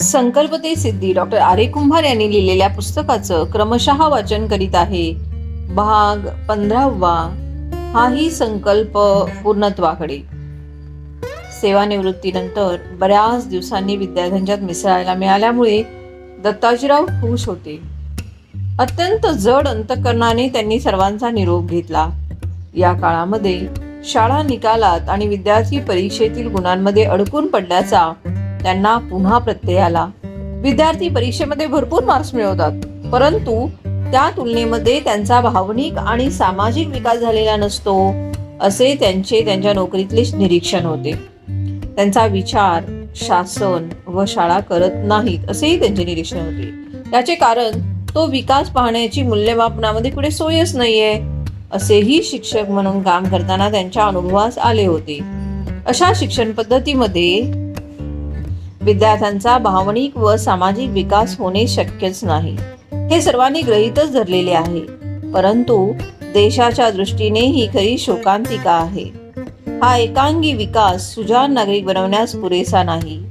संकल्पते सिद्धी. Doctor आरे कुंभार यांनी लिहिलेल्या पुस्तकाचं क्रमशः वाचन करीत आहे. भाग पंधरावा. हाही संकल्प पूर्णत्वाकडे. सेवानिवृत्तीनंतर बऱ्याच दिवसांनी विद्यार्थ्यांच्यात मिसळायला मिळाल्यामुळे दत्ताजीराव खुश होते. अत्यंत जड अंतकरणाने त्यांनी सर्वांचा निरोप घेतला. या काळामध्ये शाळा निकालात आणि विद्यार्थी परीक्षेतील गुणांमध्ये अडकून पडल्याचा त्यांना पुन्हा प्रत्यय आला विद्यार्थी परीक्षेमध्ये भरपूर मार्क्स मिळवतात. परंतु त्या तुलनेमध्ये त्यांचा भावनिक आणि सामाजिक विकास झालेला नसतो असे त्यांचे त्यांच्या नोकरीतले निरीक्षण होते. त्यांचा विचार शासन व शाळा करत नाहीत असेही त्यांचे निरीक्षण होते. याचे कारण तो विकास पाहण्याची मूल्यमापनामध्ये पुढे सोयच नाहीये असेही शिक्षक म्हणून काम करताना त्यांच्या अनुभवास आले होते. अशा शिक्षण पद्धतीमध्ये विद्यार्थ्यांचा भावनिक व सामाजिक विकास होणे शक्यच नाही. हे सर्वांनी ग्रहितच धरलेले आहे. परंतु देशाच्या दृष्टीने ही खरी शोकांतिका आहे. हा एकांगी विकास सुजाण नागरिक बनवण्यास पुरेसा नाही.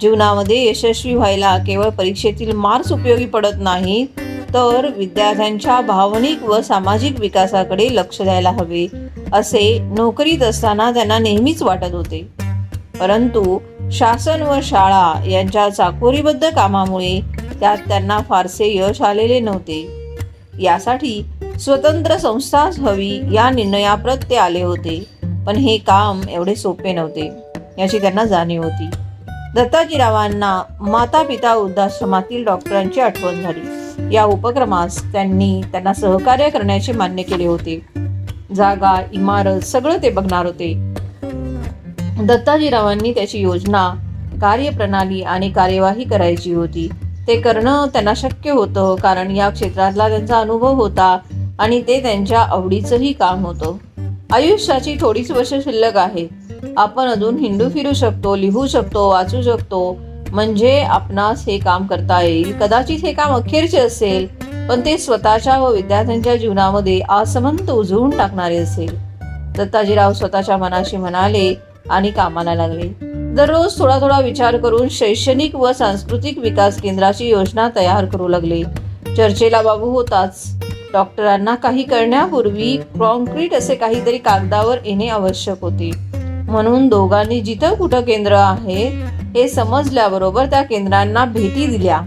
जीवनामध्ये यशस्वी व्हायला केवळ परीक्षेतील मार्क्स उपयोगी पडत नाहीत तर विद्यार्थ्यांच्या भावनिक व सामाजिक विकासाकडे लक्ष द्यायला हवे असे नोकरीत असताना त्यांना नेहमीच वाटत होते. परंतु शासन व शाळा यांच्या चाकोरीबद्ध कामामुळे त्यात त्यांना फारसे यश आलेले नव्हते. यासाठी स्वतंत्र संस्थाच हवी या निर्णयाप्रत ते आले होते पण हे काम एवढे सोपे नव्हते याची त्यांना जाणीव होती. दत्ताजीरावांना माता पिता वृद्धाश्रमातील डॉक्टरांची आठवण झाली. या उपक्रमास त्यांनी त्यांना सहकार्य करण्याचे मान्य केले होते. जागा इमारत सगळं ते बघणार होते. दत्ताजीरावांनी त्याची योजना कार्यप्रणाली आणि कार्यवाही करायची होती. ते करणं त्यांना शक्य होतं कारण या क्षेत्रातला त्यांचा अनुभव होता आणि ते त्यांच्या आवडीचंही काम होतं. आयुष्याची थोडीच वर्ष शिल्लक आहे. आपण अजून हिंडू फिरू शकतो लिहू शकतो वाचू शकतो. म्हणजे आपणास हे काम करता येईल. कदाचित हे काम अखेरचे असेल पण ते स्वतःच्या व विद्यार्थ्यांच्या जीवनामध्ये आसमंत उजळून टाकणारे असेल. दत्ताजीराव स्वतःच्या मनाशी म्हणाले आणि कामाला लागले. दररोज थोडा थोडा विचार करून शैक्षणिक व सांस्कृतिक विकास केंद्राची योजना तयार करू लागले. चर्चेला बाबू होताच. डॉक्टरांना काही करण्यापूर्वी कॉन्क्रीट असे काहीतरी कागदावर येणे आवश्यक होते. म्हणून दोघांनी जिथं कुठं केंद्र आहे हे समजल्याबरोबर त्या केंद्रांना भेटी दिल्या.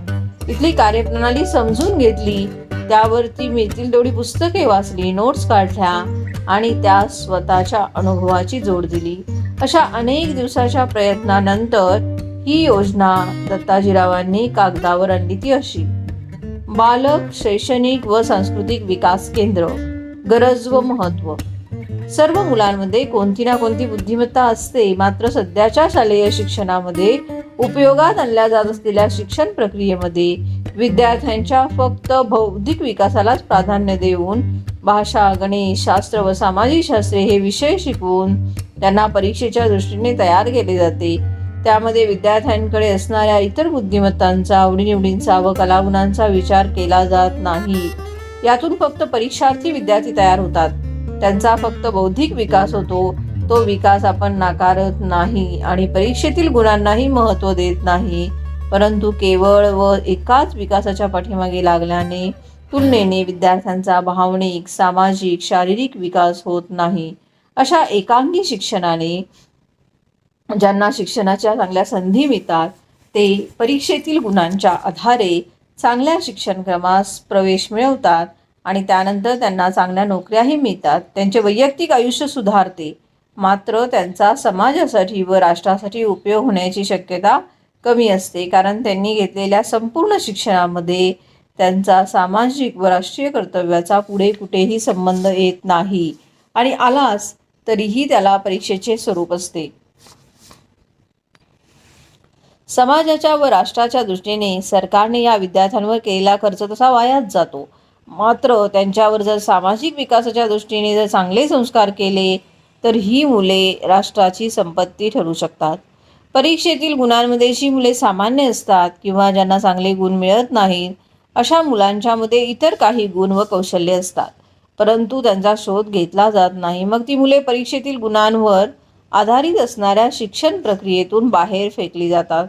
इथली कार्यप्रणाली समजून घेतली. त्यावरती मिळतील तेवढी पुस्तके वाचली नोट्स काढल्या आणि त्या स्वतःच्या अनुभवाची जोड दिली. अशा अनेक दिवसाच्या प्रयत्नानंतर ही योजना दत्ताजीरावांनी कागदावर आणली ती अशी. बालक शैक्षणिक व सांस्कृतिक विकास केंद्र गरज व महत्त्व. सर्व मुलांमध्ये कोणती ना कोणती बुद्धिमत्ता असते मात्र सध्याच्या शालेय शिक्षणामध्ये उपयोगात आणल्या जात असलेल्या शिक्षण प्रक्रियेमध्ये विद्यार्थ्यांच्या फक्त बौद्धिक विकासालाच प्राधान्य देऊन भाषा गणित शास्त्र व सामाजिक शास्त्रे हे विषय शिकवून त्यांना परीक्षेच्या दृष्टीने तयार केले जाते. त्यामध्ये विद्यार्थ्यांकडे असणाऱ्या इतर बुद्धिमत्तांचा आवडीनिवडींचा व कलागुणांचा विचार केला जात नाही. यातून फक्त परीक्षार्थी विद्यार्थी तयार होतात. त्यांचा फक्त बौद्धिक विकास होतो. तो विकास आपण नाकारत नाही आणि परीक्षेतील गुणांनाही महत्त्व देत नाही. परंतु केवळ व एकाच विकासाच्या पाठीमागे लागल्याने तुलनेने विद्यार्थ्यांचा भावनिक सामाजिक शारीरिक विकास होत नाही. अशा एकांगी शिक्षणाने ज्यांना शिक्षणाच्या चांगल्या संधी मिळतात ते परीक्षेतील गुणांच्या आधारे चांगल्या शिक्षणक्रमास प्रवेश मिळवतात आणि त्यानंतर त्यांना चांगल्या नोकऱ्याही मिळतात. त्यांचे वैयक्तिक आयुष्य सुधारते. मात्र त्यांचा समाजासाठी व राष्ट्रासाठी उपयोग होण्याची शक्यता कमी असते कारण त्यांनी घेतलेल्या संपूर्ण शिक्षणामध्ये त्यांचा सामाजिक व राष्ट्रीय कर्तव्याचा पुढे कुठेही संबंध येत नाही. आणि आलाच तरीही त्याला परीक्षेचे स्वरूप असते. समाजाच्या व राष्ट्राच्या दृष्टीने सरकारने या विद्यार्थ्यांवर केलेला खर्च तसा वायाच जातो. मात्र त्यांच्यावर जर सामाजिक विकासाच्या दृष्टीने जर चांगले संस्कार केले तर ही मुले राष्ट्राची संपत्ती ठरू शकतात. परीक्षेतील गुणांमध्ये जी मुले सामान्य असतात किंवा ज्यांना चांगले गुण मिळत नाहीत अशा मुलांच्यामध्ये इतर काही गुण व कौशल्य असतात. परंतु त्यांचा शोध घेतला जात नाही. मग ती मुले परीक्षेतील गुणांवर आधारित असणाऱ्या शिक्षण प्रक्रियेतून बाहेर फेकली जातात.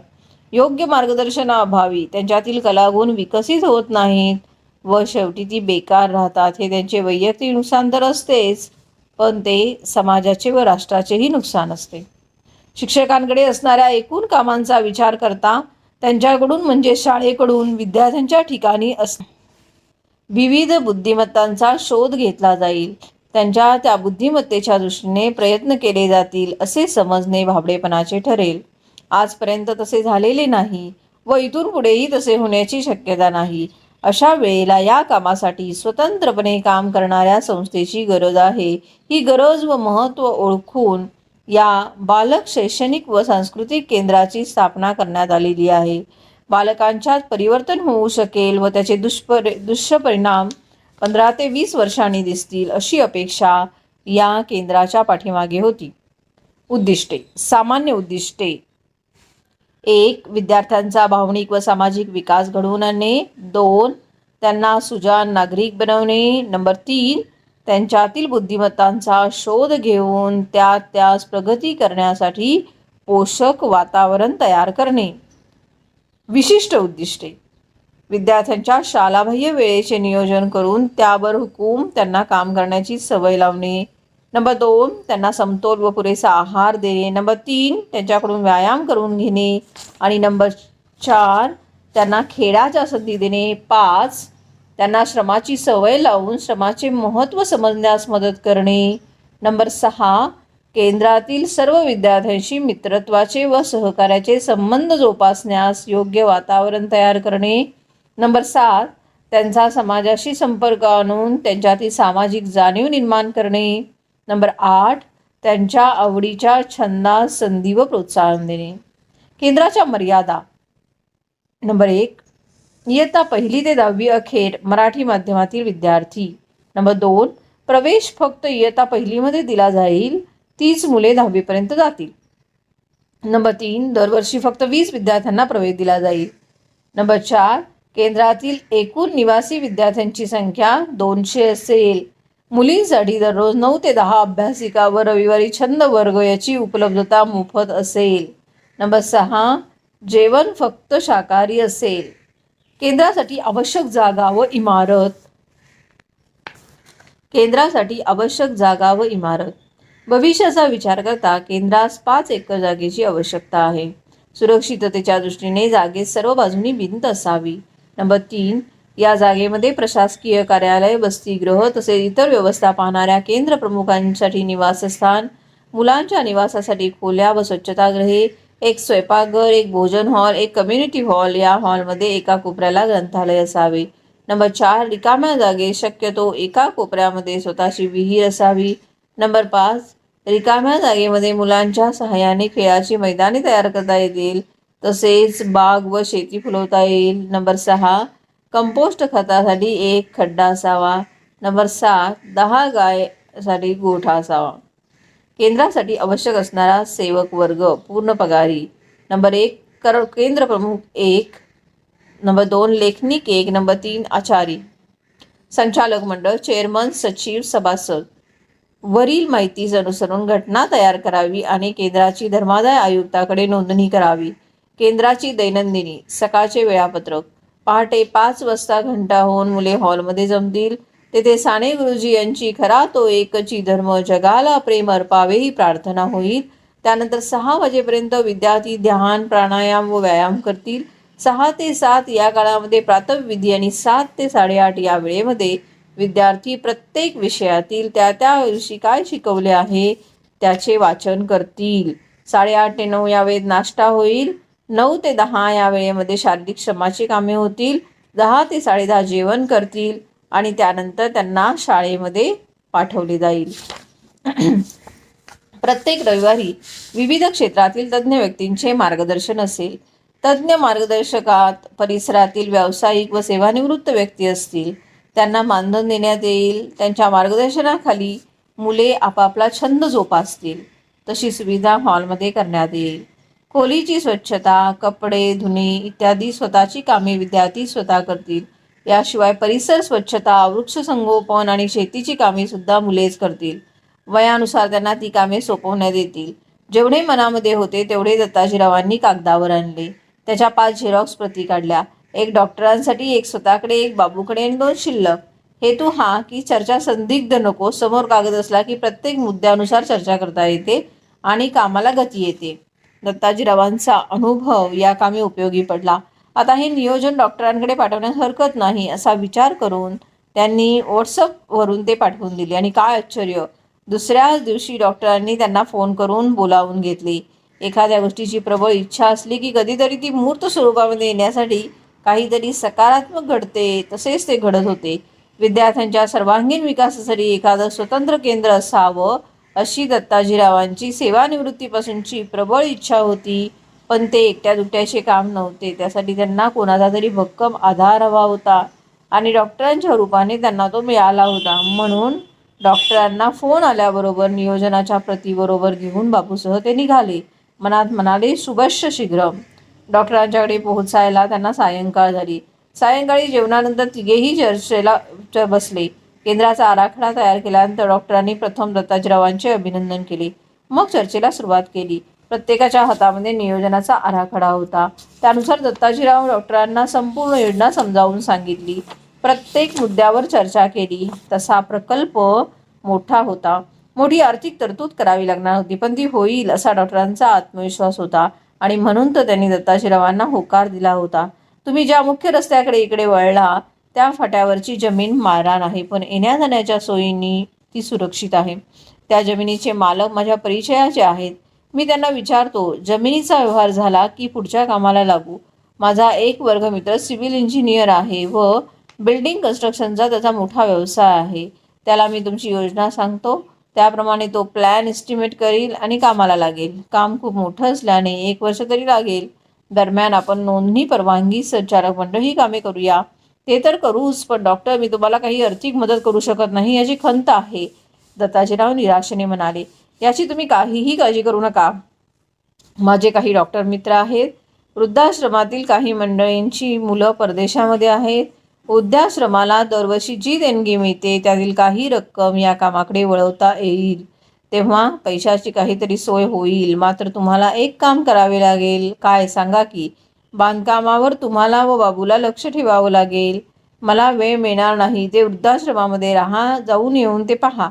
योग्य मार्गदर्शनाअभावी त्यांच्यातील कलागुण विकसित होत नाहीत व शेवटी ती बेकार राहतात. हे त्यांचे वैयक्तिक नुकसान तर असतेच पण ते समाजाचे व राष्ट्राचेही नुकसान असते. शिक्षकांकडे असणाऱ्या एकूण कामांचा विचार करता त्यांच्याकडून म्हणजे शाळेकडून विद्यार्थ्यांच्या ठिकाणी अस विविध बुद्धिमत्तांचा शोध घेतला जाईल. त्यांच्या त्या बुद्धिमत्तेच्या दृष्टीने प्रयत्न केले जातील असे समजणे भाबडेपणाचे ठरेल. आजपर्यंत तसे झालेले नाही व इथून पुढेही तसे होण्याची शक्यता नाही. अशा वेळेला या कामासाठी स्वतंत्रपणे काम करणाऱ्या संस्थेची गरज आहे. ही गरज व महत्त्व ओळखून या बालक शैक्षणिक व सांस्कृतिक केंद्राची स्थापना करण्यात आलेली आहे. बालकांच्यात परिवर्तन होऊ शकेल व त्याचे दुष्परि दुष्परिणाम पंधरा ते वीस वर्षांनी दिसतील अशी अपेक्षा या केंद्राच्या पाठीमागे होती. उद्दिष्टे. सामान्य उद्दिष्टे. एक विद्यार्थ्यांचा भावनिक व सामाजिक विकास घडवून आणणे. दोन त्यांना सुजान नागरिक बनवणे. नंबर तीन त्यांच्यातील बुद्धिमत्तांचा शोध घेऊन त्या त्यास प्रगती करण्यासाठी पोषक वातावरण तयार करणे. विशिष्ट उद्दिष्टे. विद्यार्थ्यांच्या शालाबाह्य वेळेचे नियोजन करून त्यावर हुकूम त्यांना काम करण्याची सवय लावणे. नंबर दोन त्यांना समतोल व पुरेसा आहार देणे. नंबर तीन त्यांच्याकडून व्यायाम करून घेणे. आणि नंबर चार त्यांना खेळाच्या संधी देणे. पाच त्यांना श्रमाची सवय लावून श्रमाचे महत्त्व समजण्यास मदत करणे. नंबर सहा केंद्रातील सर्व विद्यार्थ्यांशी मित्रत्वाचे व सहकार्याचे संबंध जोपासण्यास योग्य वातावरण तयार करणे. नंबर सात त्यांचा समाजाशी संपर्क आणून त्यांच्यातील सामाजिक जाणीव निर्माण करणे. नंबर आठ त्यांच्या आवडीच्या छंदास संधी व प्रोत्साहन देणे. केंद्राच्या मर्यादा. नंबर एक इयत्ता पहिली ते दहावी अखेर मराठी माध्यमातील विद्यार्थी. नंबर दोन प्रवेश फक्त इयत्ता पहिलीमध्ये दिला जाईल तीच मुले दहावीपर्यंत जातील. नंबर तीन दरवर्षी फक्त वीस विद्यार्थ्यांना प्रवेश दिला जाईल. नंबर चार केंद्रातील एकूण निवासी विद्यार्थ्यांची संख्या दोनशे असेल. मुलींसाठी दररोज नऊ ते दहा अभ्यासिका व रविवारी छंद वर्ग याची उपलब्धता मोफत असेल. नंबर सहा जेवण फक्त शाकाहारी असेल. केंद्रासाठी आवश्यक जागा व इमारत. केंद्रासाठी आवश्यक जागा व इमारत. भविष्याचा विचार करता केंद्रास पाच एकर जागेची आवश्यकता आहे. सुरक्षिततेच्या दृष्टीने जागेत सर्व बाजूनी भिंत असावी. नंबर तीन या जागेमध्ये प्रशासकीय कार्यालय वसतिगृह तसेच इतर व्यवस्था पाहणाऱ्या केंद्र प्रमुखांसाठी निवासस्थान मुलांच्या निवासासाठी खोल्या व स्वच्छतागृहे एक स्वयंपाकघर एक भोजन हॉल एक कम्युनिटी हॉल या हॉलमध्ये एका कोपऱ्याला ग्रंथालय असावे. नंबर चार रिकाम्या जागे शक्यतो एका कोपऱ्यामध्ये स्वतःची विहीर असावी. नंबर पाच रिकाम्या जागेमध्ये मुलांच्या सहाय्याने खेळाची मैदाने तयार करता येतील. तसेच बाग व शेती फुलवता येईल. नंबर सहा कंपोस्ट खतासाठी एक खड्डा असावा. नंबर सात दहा गायसाठी गोठा असावा. केंद्रासाठी आवश्यक असणारा सेवक वर्ग पूर्ण पगारी. नंबर एक कर केंद्र प्रमुख एक. नंबर दोन लेखनिक एक. नंबर तीन आचारी. संचालक मंडळ चेअरमन सचिव सभासद. वरील माहितीस अनुसरून घटना तयार करावी आणि केंद्राची धर्मादाय आयुक्ताकडे नोंदणी करावी. केंद्राची दैनंदिनी सकाळचे वेळापत्रक. पहाटे पाच वाजता घंटा होऊन मुले हॉलमध्ये जमतील. तेथे साने गुरुजी यांची खरा तो एकची धर्म जगाला प्रेम अर्पावे ही प्रार्थना होईल. त्यानंतर सहा वाजेपर्यंत विद्यार्थी ध्यान प्राणायाम व व्यायाम करतील. सहा ते सात या काळामध्ये प्रातविधी आणि सात ते साडेआठ या वेळेमध्ये विद्यार्थी प्रत्येक विषयातील त्या त्या दिवशी काय शिकवले आहे त्याचे वाचन करतील. साडेआठ ते नऊ या वेळेत नाश्ता होईल. नऊ ते दहा या वेळेमध्ये शारीरिक श्रमाची कामे होतील. दहा ते साडेदहा जेवण करतील. आणि त्यानंतर त्यांना शाळेमध्ये पाठवले जाईल. प्रत्येक रविवारी विविध क्षेत्रातील तज्ज्ञ व्यक्तींचे मार्गदर्शन असेल. तज्ज्ञ मार्गदर्शकात परिसरातील व्यावसायिक व सेवानिवृत्त व्यक्ती असतील. त्यांना मानधन देण्यात येईल. त्यांच्या मार्गदर्शनाखाली मुले आपापला छंद जोपासतील. तशी सुविधा हॉलमध्ये करण्यात येईल. खोलीची स्वच्छता कपडे धुणे इत्यादी स्वतःची कामे विद्यार्थी स्वतः करतील. याशिवाय परिसर स्वच्छता वृक्ष संगोपन आणि शेतीची कामे सुद्धा मुलेच करतील. वयानुसार त्यांना ती कामे सोपवण्यात येतील. जेवढे मनामध्ये होते तेवढे दत्ताजीरावांनी कागदावर आणले. त्याच्या पाच झेरॉक्स प्रती काढल्या. एक डॉक्टरांसाठी एक स्वतःकडे एक बाबूकडे आणि दोन शिल्लक. हेतू हा की चर्चा संदिग्ध नको समोर कागद असला की प्रत्येक मुद्द्यानुसार चर्चा करता येते आणि कामाला गती येते. दत्ताजीरावांचा अनुभव या कामी उपयोगी पडला. आता हे नियोजन डॉक्टरांकडे पाठवण्यास हरकत नाही असा विचार करून त्यांनी व्हॉट्सअपवरून ते पाठवून दिले. आणि काय आश्चर्य दुसऱ्याच दिवशी डॉक्टरांनी त्यांना फोन करून बोलावून घेतली. एखाद्या गोष्टीची प्रबळ इच्छा असली की कधीतरी ती मूर्त स्वरूपामध्ये येण्यासाठी काहीतरी सकारात्मक घडते तसेच ते घडत होते. विद्यार्थ्यांच्या सर्वांगीण विकासासाठी एखादं स्वतंत्र केंद्र असावं अशी दत्ताजीरावांची सेवानिवृत्तीपासूनची प्रबळ इच्छा होती. पण ते एकट्या दुकट्याचे काम नव्हते. त्यासाठी त्यांना कोणाचा तरी भक्कम आधार हवा होता आणि डॉक्टरांच्या रूपाने त्यांना तो मिळाला होता. म्हणून डॉक्टरांना फोन आल्याबरोबर नियोजनाच्या प्रतीबरोबर घेऊन बापूसह ते निघाले. मनात म्हणाले शुभश्य शीघ्र डॉक्टरांच्याकडे पोहोचायला त्यांना सायंकाळ झाली. सायंकाळी जेवणानंतर तिघेही चर्चेला च- बसले. केंद्राचा आराखडा तयार केल्यानंतर डॉक्टरांनी प्रथम दत्ताजीरावांचे अभिनंदन केले. मग चर्चेला सुरुवात केली. प्रत्येकाच्या हातामध्ये नियोजनाचा आराखडा होता. त्यानुसार दत्ताजीराव डॉक्टरांना संपूर्ण योजना समजावून सांगितली. प्रत्येक मुद्द्यावर चर्चा केली. तसा प्रकल्प मोठा होता. मोठी आर्थिक तरतूद करावी लागणार होती पण ती होईल असा डॉक्टरांचा आत्मविश्वास होता आणि म्हणून तर त्यांनी दत्ताजीरावांना होकार दिला होता. तुम्ही ज्या मुख्य रस्त्याकडे इकडे वळला त्या फाट्यावरची जमीन मारहाण आहे पण येण्या जाण्याच्या सोयींनी ती सुरक्षित आहे. त्या जमिनीचे मालक माझ्या परिचयाचे आहेत. मी त्यांना विचारतो जमिनीचा व्यवहार झाला की पुढच्या कामाला लागू? माझा एक वर्गमित्र सिव्हिल इंजिनियर आहे व बिल्डिंग कन्स्ट्रक्शनचा त्याचा मोठा व्यवसाय आहे. त्याला मी तुमची योजना सांगतो. त्याप्रमाणे तो प्लॅन एस्टिमेट करील आणि कामाला लागेल. काम खूप मोठं असल्याने एक वर्ष तरी लागेल. दरम्यान आपण नोंदणी परवानगी संचालक मंडळ ही कामे करूया. ते तर करूच पण डॉक्टर मी तुम्हाला काही आर्थिक मदत करू शकत नाही याची खंत आहे. दत्ताजीराव निराशेने म्हणाले. याची तुम्ही काहीही काळजी करू नका. माझे काही डॉक्टर मित्र आहेत. वृद्धाश्रमातील काही मंडळींची मुलं परदेशामध्ये आहेत. वृद्धाश्रमाला दरवर्षी जी देणगी मिळते त्यातील काही रक्कम या कामाकडे वळवता येईल. तेव्हा पैशाची काहीतरी सोय होईल. मात्र तुम्हाला एक काम करावे लागेल. काय सांगा की बांधकामावर तुम्हाला व बाबूला लक्ष ठेवावं लागेल. मला वेळ मिळणार नाही. ते वृद्धाश्रमामध्ये राहा जाऊन येऊन ते पहा.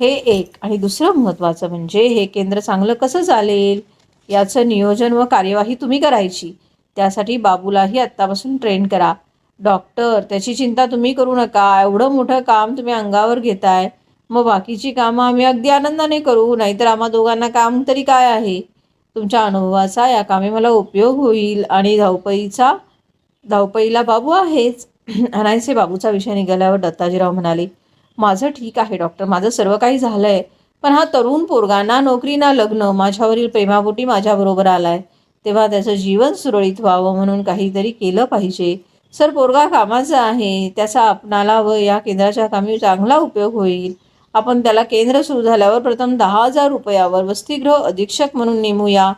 हे एक. आणि दुसरं महत्त्वाचं म्हणजे हे केंद्र चांगलं कसं चालेल? याचं नियोजन व कार्यवाही तुम्ही करायची. त्यासाठी बाबूलाही आत्तापासून ट्रेन करा. डॉक्टर त्याची चिंता तुम्ही करू नका. एवढं मोठं काम तुम्ही अंगावर घेताय. मग बाकीची कामं आम्ही अगदी आनंदाने करू. नाहीतर आम्हा दोघांना काम तरी काय आहे? तुमच्या अनुभवाचा या कामी मला उपयोग होईल. आणि धावपळीचा धावपळीला बाबू आहेच. अनायसे बाबूचा विषय निघाल्यावर दत्ताजीराव म्हणाले माझं ठीक आहे डॉक्टर माझं सर्व काही झालं आहे पण हा तरुण पोरगा ना नोकरी ना लग्न माझ्यावरील प्रेमापोटी माझ्याबरोबर आला आहे तेव्हा त्याचं जीवन सुरळीत व्हावं म्हणून काहीतरी केलं पाहिजे. सर पोरगा कामाचा आहे. त्याचा आपणाला व या केंद्राच्या कामी चांगला उपयोग होईल. आपण त्याला केंद्र सुरू झाल्यावर प्रथम दहा हजार रुपयावर वसतिगृह अधीक्षक म्हणून नेमूया.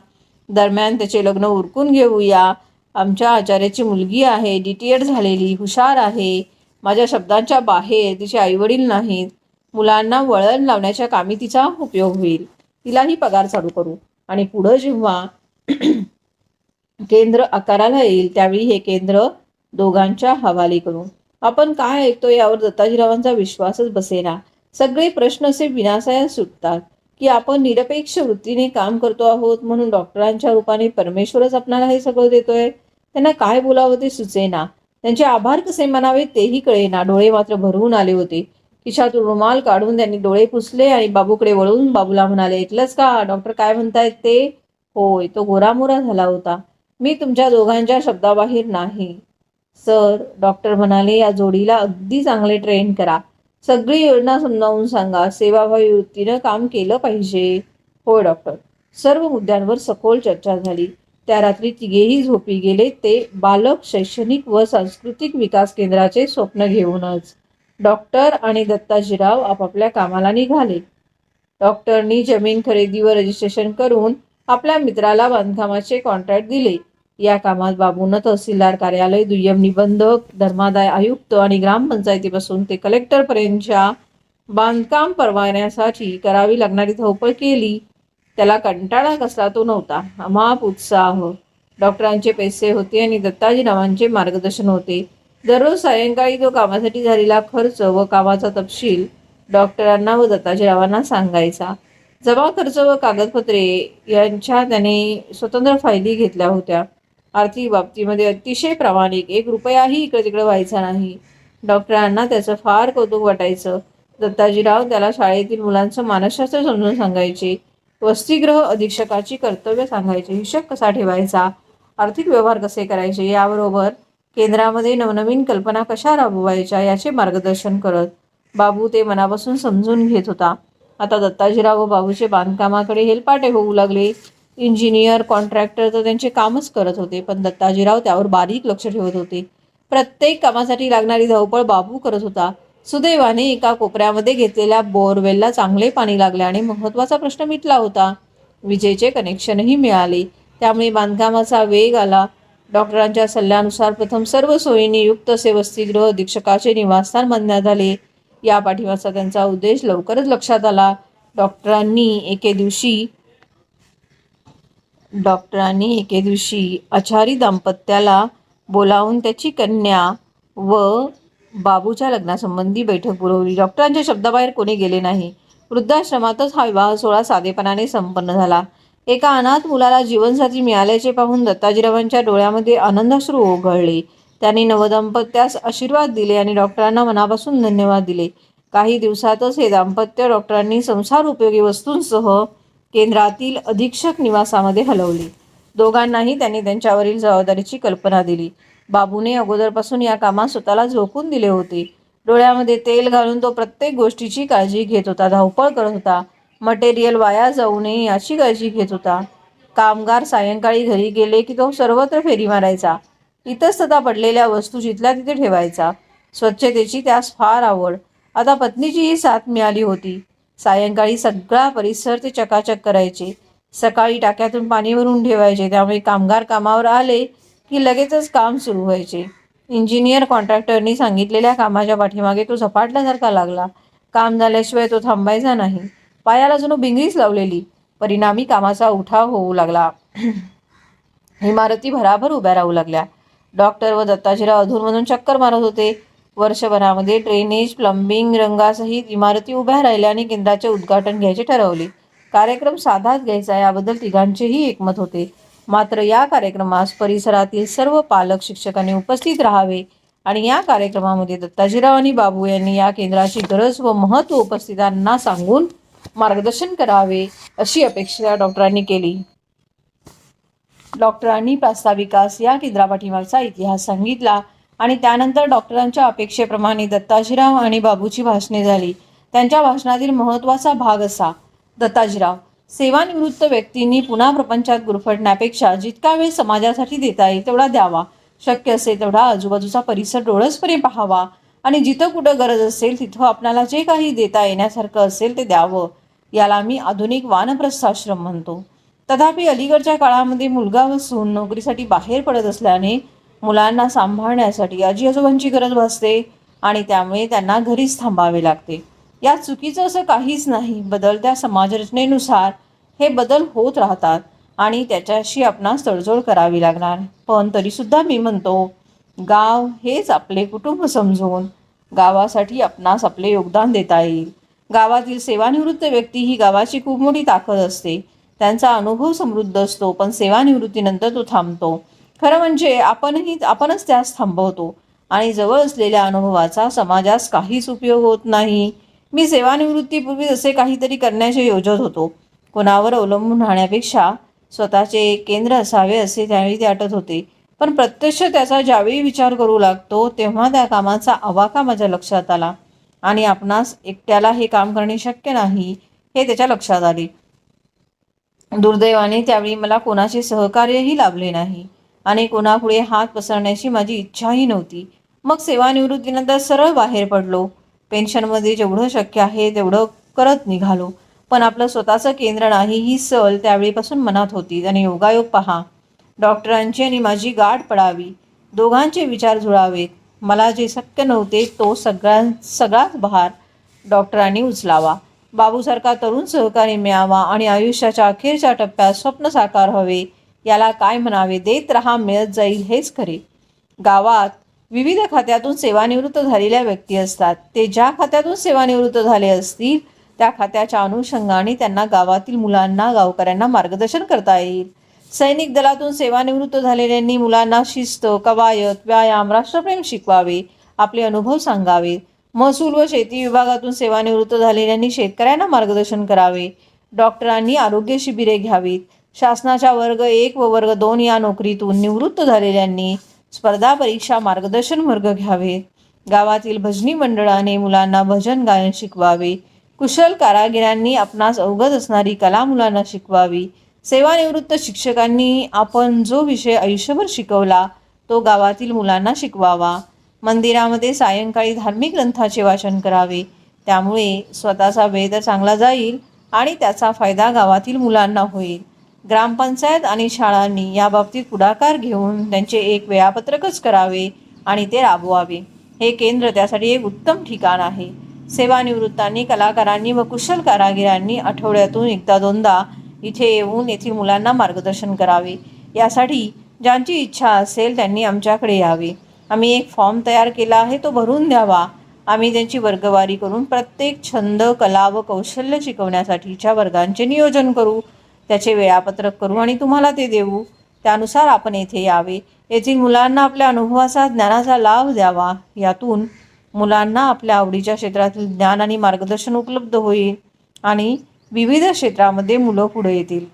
दरम्यान त्याचे लग्न उरकून घेऊया. आमच्या आचार्याची मुलगी आहे डी टी एड झालेली हुशार आहे. माझ्या शब्दांच्या बाहेर तिचे आईवडील नाहीत. मुलांना वळण लावण्याच्या कामी तिचा उपयोग होईल. तिलाही पगार चालू करू. आणि पुढं जेव्हा केंद्र आकाराला येईल त्यावेळी हे केंद्र दोघांच्या हवाली करू. आपण काय ऐकतो यावर दत्ताजीरावांचा विश्वासच बसेना. सगळे प्रश्न असे विनासाया सुटतात की आपण निरपेक्ष वृत्तीने काम करतो आहोत म्हणून डॉक्टरांच्या रूपाने परमेश्वरच आपणाला हे सगळं देतोय? त्यांना काय बोलावं ते सुचेना. त्यांचे आभार कसे मानावे तेही कळेना. डोळे मात्र भरवून आले होते. खिशातून रुमाल काढून त्यांनी डोळे पुसले आणि बाबूकडे वळून बाबूला म्हणाले ऐकलंच का? डॉक्टर काय म्हणतायत ते? होय तो गोरामोरा झाला होता. मी तुमच्या दोघांच्या शब्दाबाहेर नाही. सर डॉक्टर म्हणाले या जोडीला अगदी चांगले ट्रेन करा. सगळी योजना समजावून सांगा. सेवाभावी वृत्तीनं काम केलं पाहिजे. होय डॉक्टर. सर्व मुद्द्यांवर सखोल चर्चा झाली. त्या रात्री तिघेही झोपी गेले ते बालक शैक्षणिक व सांस्कृतिक विकास केंद्राचे स्वप्न घेऊनच. डॉक्टर आणि दत्ताजीराव आपापल्या कामाला निघाले. डॉक्टरनी जमीन खरेदीवर रजिस्ट्रेशन करून आपल्या मित्राला बांधकामाचे कॉन्ट्रॅक्ट दिले. या कामात बाबूनं तहसीलदार कार्यालय दुय्यम निबंधक धर्मादाय आयुक्त आणि ग्रामपंचायतीपासून ते कलेक्टरपर्यंतच्या बांधकाम परवान्यासाठी करावी लागणारी धावपळ केली. त्याला कंटाळा कसला तो नव्हता. अमाप उत्साह. डॉक्टरांचे पैसे होते आणि दत्ताजीरावांचे मार्गदर्शन होते. दररोज सायंकाळी तो कामासाठी झालेला खर्च व कामाचा तपशील डॉक्टरांना व दत्ताजीरावांना सांगायचा. जमा खर्च व कागदपत्रे यांच्या त्याने स्वतंत्र फायली घेतल्या होत्या. आर्थिक बाबतीमध्ये अतिशय प्रामाणिक. एक रुपयाही इकडे तिकडे व्हायचा नाही. डॉक्टरांना त्याचं फार कौतुक वाटायचं. दत्ताजीराव त्याला शाळेतील मुलांचं मानसशास्त्र समजून सांगायचे. वसतिगृह अधीक्षकाची कर्तव्य सांगायचे. हिशेब कसा ठेवायचा? आर्थिक व्यवहार कसे करायचे? याबरोबर केंद्रामध्ये नवनवीन कल्पना कशा राबवायच्या याचे मार्गदर्शन करत बाबू ते मनापासून समजून घेत होता. आता दत्ताजीराव व बाबूचे बांधकामाकडे हेलपाटे होऊ लागले. इंजिनियर कॉन्ट्रॅक्टर तर त्यांचे कामच करत होते पण दत्ताजीराव त्यावर बारीक लक्ष ठेवत होते. प्रत्येक कामासाठी लागणारी धावपळ बाबू करत होता. सुदैवाने एका कोपऱ्यामध्ये घेतलेल्या बोअरवेलला चांगले पाणी लागले आणि महत्त्वाचा प्रश्न मिटला होता. विजेचे कनेक्शनही मिळाले. त्यामुळे बांधकामाचा वेग आला. डॉक्टरांच्या सल्ल्यानुसार प्रथम सर्व सोयींनी युक्त असे वसतिगृह अधीक्षकाचे निवासस्थान बांधण्यात आले. या पाठिंबाचा त्यांचा उद्देश लवकरच लक्षात आला. डॉक्टरांनी एके दिवशी डॉक्टरांनी एके दिवशी आचारी दाम्पत्याला बोलावून त्याची कन्या व बाबूच्या लग्नासंबंधी बैठक पुरवली. डॉक्टरांच्या शब्दाबाहेर कोणी गेले नाही. वृद्धाश्रमातच हा विवाह सोहळा साधेपणाने संपन्न झाला. एका अनाथ मुलाला जीवनसाथी मिळाल्याचे पाहून दत्ताजीरावांच्या डोळ्यामध्ये आनंदाश्रू ओघळले. त्यांनी नवदंपत्यास आशीर्वाद दिले आणि डॉक्टरांना मनापासून धन्यवाद दिले. काही दिवसातच हे दाम्पत्य डॉक्टरांनी संसार उपयोगी वस्तूंसह केंद्रातील अधीक्षक निवासामध्ये हलवले. दोघांनाही त्यांनी त्यांच्यावरील जबाबदारीची कल्पना दिली. बाबूने अगोदरपासून या कामात स्वतःला झोकून दिले होते. डोळ्यामध्ये तेल घालून तो प्रत्येक गोष्टीची काळजी घेत होता धावपळ करत होता. मटेरियल वाया जाऊ नये याची काळजी घेत होता. कामगार सायंकाळी घरी गेले की तो सर्वत्र फेरी मारायचा. इतस्तता पडलेल्या वस्तू जिथल्या तिथे ठेवायचा. स्वच्छतेची त्यास फार आवड. आता पत्नीचीही साथ मिळाली होती. सायंकाळी सगळा परिसर ते चकाचक करायचे. सकाळी टाक्यातून पाणी भरून ठेवायचे. त्यामुळे कामगार कामावर आले की लगेचच काम सुरू व्हायचे. इंजिनियर कॉन्ट्रॅक्टरनी सांगितलेल्या कामाच्या पाठीमागे तो झपाटल्यासारखा लागला. काम झाल्याशिवाय तो थांबायचा नाही. पायाला जणू बिंगरीच लावलेली. परिणामी कामाचा उठाव होऊ लागला. इमारती भराभर उभ्या राहू लागल्या. डॉक्टर व दत्ताजीराव अधूनमधून चक्कर मारत होते. वर्षभरामध्ये ड्रेनेज प्लंबिंग रंगासहित इमारती उभ्या राहिल्या आणि केंद्राचे उद्घाटन घ्यायचे ठरवले. कार्यक्रम साधाच घ्यायचा याबद्दल तिघांचेही एकमत होते. मात्र या कार्यक्रमास परिसरातील सर्व पालक शिक्षकांनी उपस्थित राहावे आणि या कार्यक्रमामध्ये दत्ताजीराव आणि बाबू यांनी या केंद्राची गरज व महत्त्व उपस्थितांना सांगून मार्गदर्शन करावे अशी अपेक्षा डॉक्टरांनी केली. डॉक्टरांनी प्रास्ताविकास या केंद्रापाठीमागचा इतिहास सांगितला आणि त्यानंतर डॉक्टरांच्या अपेक्षेप्रमाणे दत्ताजीराव आणि बाबूची भाषणे झाली. त्यांच्या भाषणातील महत्त्वाचा भाग असा दत्ताजीराव सेवानिवृत्त व्यक्तींनी पुन्हा प्रपंचात गुरफटण्यापेक्षा जितका वेळ समाजासाठी देता येईल तेवढा द्यावा. शक्य असेल तेवढा आजूबाजूचा परिसर डोळसपणे पाहावा. आणि जिथं कुठं गरज असेल तिथं आपल्याला जे काही देता येण्यासारखं असेल ते द्यावं. याला मी आधुनिक वानप्रस्थाश्रम म्हणतो. तथापि अलीकडच्या काळामध्ये मुलगा व सून नोकरीसाठी बाहेर पडत असल्याने मुलांना सांभाळण्यासाठी आजी आजोबांची गरज भासते आणि त्यामुळे त्यांना घरीच थांबावे लागते. या चुकीचं असं काहीच नाही. बदलत्या समाजरचनेनुसार हे बदल होत राहतात आणि त्याच्याशी आपणास तडजोड करावी लागणार. पण तरीसुद्धा मी म्हणतो गाव हेच आपले कुटुंब समजून गावासाठी आपणास आपले योगदान देता येईल. गावातील सेवानिवृत्त व्यक्ती ही गावाची खूप मोठी ताकद असते. त्यांचा अनुभव समृद्ध असतो पण सेवानिवृत्तीनंतर तो थांबतो. खरं म्हणजे आपणही आपणच त्यास थांबवतो आणि जवळ असलेल्या अनुभवाचा समाजास काहीच उपयोग होत नाही. मी सेवानिवृत्तीपूर्वी असे काहीतरी करण्याचे योजत होतो. कोणावर अवलंबून राहण्यापेक्षा स्वतःचे केंद्र असावे असे त्यावेळी ते आटत होते. पण प्रत्यक्ष त्याचा ज्यावेळी विचार करू लागतो तेव्हा त्या कामाचा आवाका माझ्या लक्षात आला. आणि आपणास एकट्याला हे काम करणे शक्य नाही हे त्याच्या लक्षात आले. दुर्दैवाने त्यावेळी मला कोणाचे सहकार्यही लाभले नाही. आणि कोणापुढे हात पसरण्याची माझी इच्छाही नव्हती. मग सेवानिवृत्तीनंतर सरळ बाहेर पडलो. पेन्शनमध्ये जेवढं शक्य आहे तेवढं करत निघालो. पण आपलं स्वतःचं केंद्र नाही ही सल त्यावेळीपासून मनात होती. आणि योगायोग पहा. डॉक्टरांची आणि माझी गाठ पडावी. दोघांचे विचार जुळावेत. मला जे शक्य नव्हते तो सगळ्या सगळाच भार डॉक्टरांनी उचलावा. बाबूसारखा तरुण सहकारी मिळावा आणि आयुष्याच्या अखेरच्या टप्प्यात स्वप्न साकार हवे याला काय म्हणावे देत रहा मिळत जाईल हेच खरे. गावात विविध खात्यातून सेवानिवृत्त झालेल्या व्यक्ती असतात. ते ज्या खात्यातून सेवानिवृत्त झाले असतील त्या खात्याच्या अनुषंगाने त्यांना गावातील मुलांना गावकऱ्यांना मार्गदर्शन करता येईल. सैनिक दलातून सेवानिवृत्त झालेल्यांनी मुलांना शिस्त कवायत व्यायाम राष्ट्रप्रेम शिकवावे आपले अनुभव सांगावे. महसूल व शेती विभागातून सेवानिवृत्त झालेल्यांनी शेतकऱ्यांना मार्गदर्शन करावे. डॉक्टरांनी आरोग्य शिबिरे घ्यावीत. शासनाच्या वर्ग एक व वर्ग दोन या नोकरीतून निवृत्त झालेल्यांनी स्पर्धा परीक्षा मार्गदर्शन वर्ग घ्यावेत गावातील भजनी मंडळाने मुलांना भजन गायन शिकवावे. कुशल कारागिरांनी आपणास अवगत असणारी कला मुलांना शिकवावी. सेवानिवृत्त शिक्षकांनी आपण जो विषय आयुष्यभर शिकवला तो गावातील मुलांना शिकवावा. मंदिरामध्ये सायंकाळी धार्मिक ग्रंथाचे वाचन करावे. त्यामुळे स्वतःचा वेळ तर चांगला जाईल आणि त्याचा फायदा गावातील मुलांना होईल. ग्रामपंचायत आणि शाळांनी याबाबतीत पुढाकार घेऊन त्यांचे एक वेळापत्रकच करावे आणि ते राबवावे. हे केंद्र त्यासाठी एक उत्तम ठिकाण आहे. सेवानिवृत्तांनी कलाकारांनी व कुशल कारागिरांनी आठवड्यातून एकदा दोनदा इथे येऊन येथील मुलांना मार्गदर्शन करावे. यासाठी ज्यांची इच्छा असेल त्यांनी आमच्याकडे यावे. आम्ही एक फॉर्म तयार केला आहे तो भरून द्यावा. आम्ही त्यांची वर्गवारी करून प्रत्येक छंद कला व कौशल्य शिकवण्यासाठीच्या वर्गांचे नियोजन करू. त्याचे वेळापत्रक करू आणि तुम्हाला ते देऊ. त्यानुसार आपण येथे यावे. येथील मुलांना आपल्या अनुभवाचा ज्ञानाचा लाभ द्यावा. यातून मुलांना आपल्या आवडीच्या क्षेत्रातील ज्ञान आणि मार्गदर्शन उपलब्ध होईल आणि विविध क्षेत्रामध्ये मुलं पुढे येतील.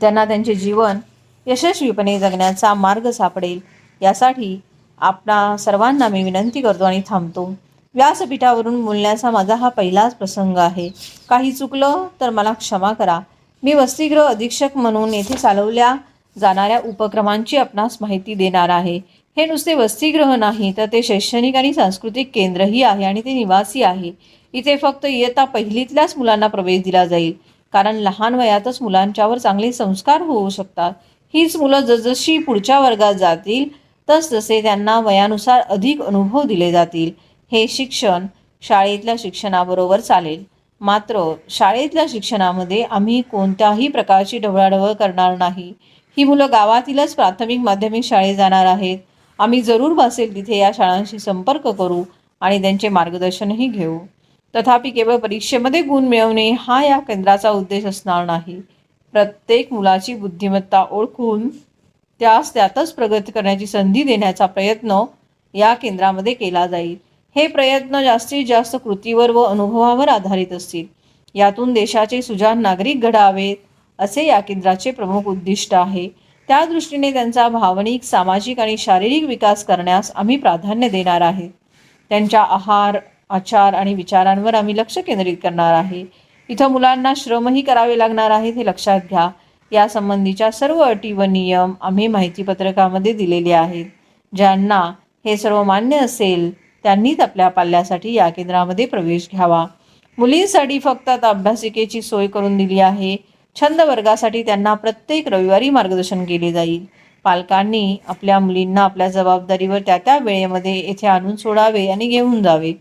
त्यांना त्यांचे जीवन यशस्वीपणे जगण्याचा मार्ग सापडेल. यासाठी आपणा सर्वांना मी विनंती करतो आणि थांबतो. व्यासपीठावरून बोलण्याचा माझा हा पहिलाच प्रसंग आहे. काही चुकलं तर मला क्षमा करा. मी वसतिगृह अधीक्षक म्हणून येथे चालवल्या जाणाऱ्या उपक्रमांची आपणास माहिती देणार आहे. हे नुसते वसतिगृह नाही तर ते शैक्षणिक आणि सांस्कृतिक केंद्रही आहे आणि ते निवासी आहे. इथे फक्त इयत्ता पहिलीतल्याच मुलांना प्रवेश दिला जाईल कारण लहान वयातच मुलांच्यावर चांगले संस्कार होऊ शकतात. हीच मुलं जसजशी पुढच्या वर्गात जातील तसतसे त्यांना वयानुसार अधिक अनुभव दिले जातील. हे शिक्षण शाळेतल्या शिक्षणाबरोबर चालेल. मात्र शाळेतल्या शिक्षणामध्ये आम्ही कोणत्याही प्रकारची ढवळाढवळ करणार नाही. ही मुलं गावातीलच प्राथमिक माध्यमिक शाळेत जाणार आहेत. आम्ही जरूर बसेल तिथे या शाळांशी संपर्क करू आणि त्यांचे मार्गदर्शनही घेऊ. तथापि केवळ परीक्षेमध्ये गुण मिळवणे हा या केंद्राचा उद्देश असणार नाही. प्रत्येक मुलाची बुद्धिमत्ता ओळखून त्यास त्यातच प्रगती करण्याची संधी देण्याचा प्रयत्न या केंद्रामध्ये केला जाईल. हे प्रयत्न जास्तीत जास्त कृतीवर व अनुभवावर आधारित असतील. यातून देशाचे सुजाण नागरिक घडावेत असे या केंद्राचे प्रमुख उद्दिष्ट आहे. त्या दृष्टीने त्यांचा भावनिक सामाजिक आणि शारीरिक विकास करण्यास आम्ही प्राधान्य देणार आहे. त्यांच्या आहार आचार आणि विचारांवर आम्ही लक्ष केंद्रित करणार आहे. इथं मुलांना श्रमही करावे लागणार आहेत हे लक्षात घ्या. यासंबंधीच्या सर्व अटी व नियम आम्ही माहितीपत्रकामध्ये दिलेले आहेत. ज्यांना हे सर्व मान्य असेल त्यांनीच आपल्या पाल्यासाठी या केंद्रामध्ये प्रवेश घ्यावा. मुलींसाठी फक्त आता अभ्यासिकेची सोय करून दिली आहे. छंद वर्गासाठी त्यांना प्रत्येक रविवारी मार्गदर्शन केले जाईल. पालकांनी आपल्या मुलींना आपल्या जबाबदारीवर त्या त्या वेळेमध्ये येथे आणून सोडावे आणि घेऊन जावे.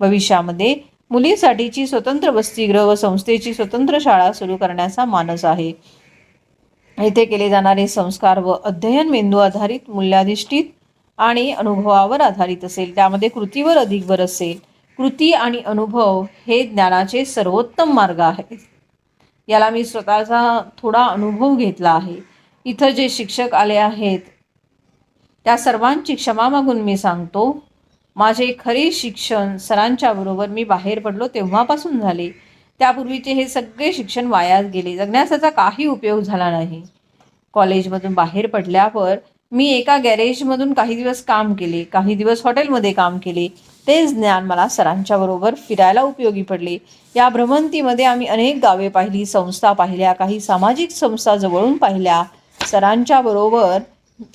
भविष्यामध्ये मुलींसाठीची स्वतंत्र वसतिगृह व संस्थेची स्वतंत्र शाळा सुरू करण्याचा मानस आहे. येथे केले जाणारे संस्कार व अध्ययन मेंदू आधारित मूल्याधिष्ठित आणि अनुभवावर आधारित असेल. त्यामध्ये कृतीवर अधिक भर असेल. कृती आणि अनुभव हे ज्ञानाचे सर्वोत्तम मार्ग आहेत. याला मी स्वतःचा थोडा अनुभव घेतला आहे. इथं जे शिक्षक आले आहेत त्या सर्वांची क्षमा मागून मी सांगतो माझे खरे शिक्षण सरांच्या बरोबर मी बाहेर पडलो तेव्हापासून झाले. त्यापूर्वीचे हे सगळे शिक्षण वायात गेले. जगण्याचा काही उपयोग झाला नाही. कॉलेजमधून बाहेर पडल्यावर मी एका गॅरेजमधून काही दिवस काम केले काही दिवस हॉटेलमध्ये काम केले तेच ज्ञान मला सरांच्या बरोबर फिरायला उपयोगी पडले. या भ्रमंतीमध्ये आम्ही अनेक गावे पाहिली संस्था पाहिल्या काही सामाजिक संस्था जवळून पाहिल्या. सरांच्या बरोबर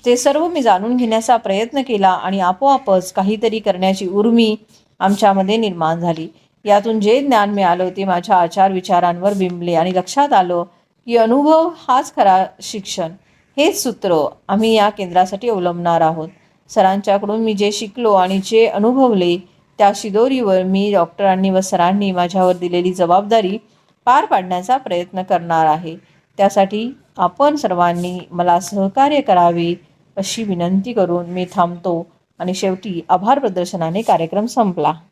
ते सर्व मी जाणून घेण्याचा प्रयत्न केला आणि आपोआपच काहीतरी करण्याची उर्मी आमच्यामध्ये निर्माण झाली. यातून जे ज्ञान मिळालं ते माझ्या आचार विचारांवर बिंबले आणि लक्षात आलं की अनुभव हाच खरा शिक्षण. हेच सूत्र आम्ही या केंद्रासाठी अवलंबणार आहोत. सरांच्याकडून मी जे शिकलो आणि जे अनुभवले त्या शिदोरीवर मी डॉक्टरांनी व सरांनी माझ्यावर दिलेली जबाबदारी पार पाडण्याचा प्रयत्न करणार आहे. त्यासाठी आपण सर्वांनी मला सहकार्य करावे अशी विनंती करून मी थांबतो आणि शेवटी आभार प्रदर्शनाने कार्यक्रम संपला.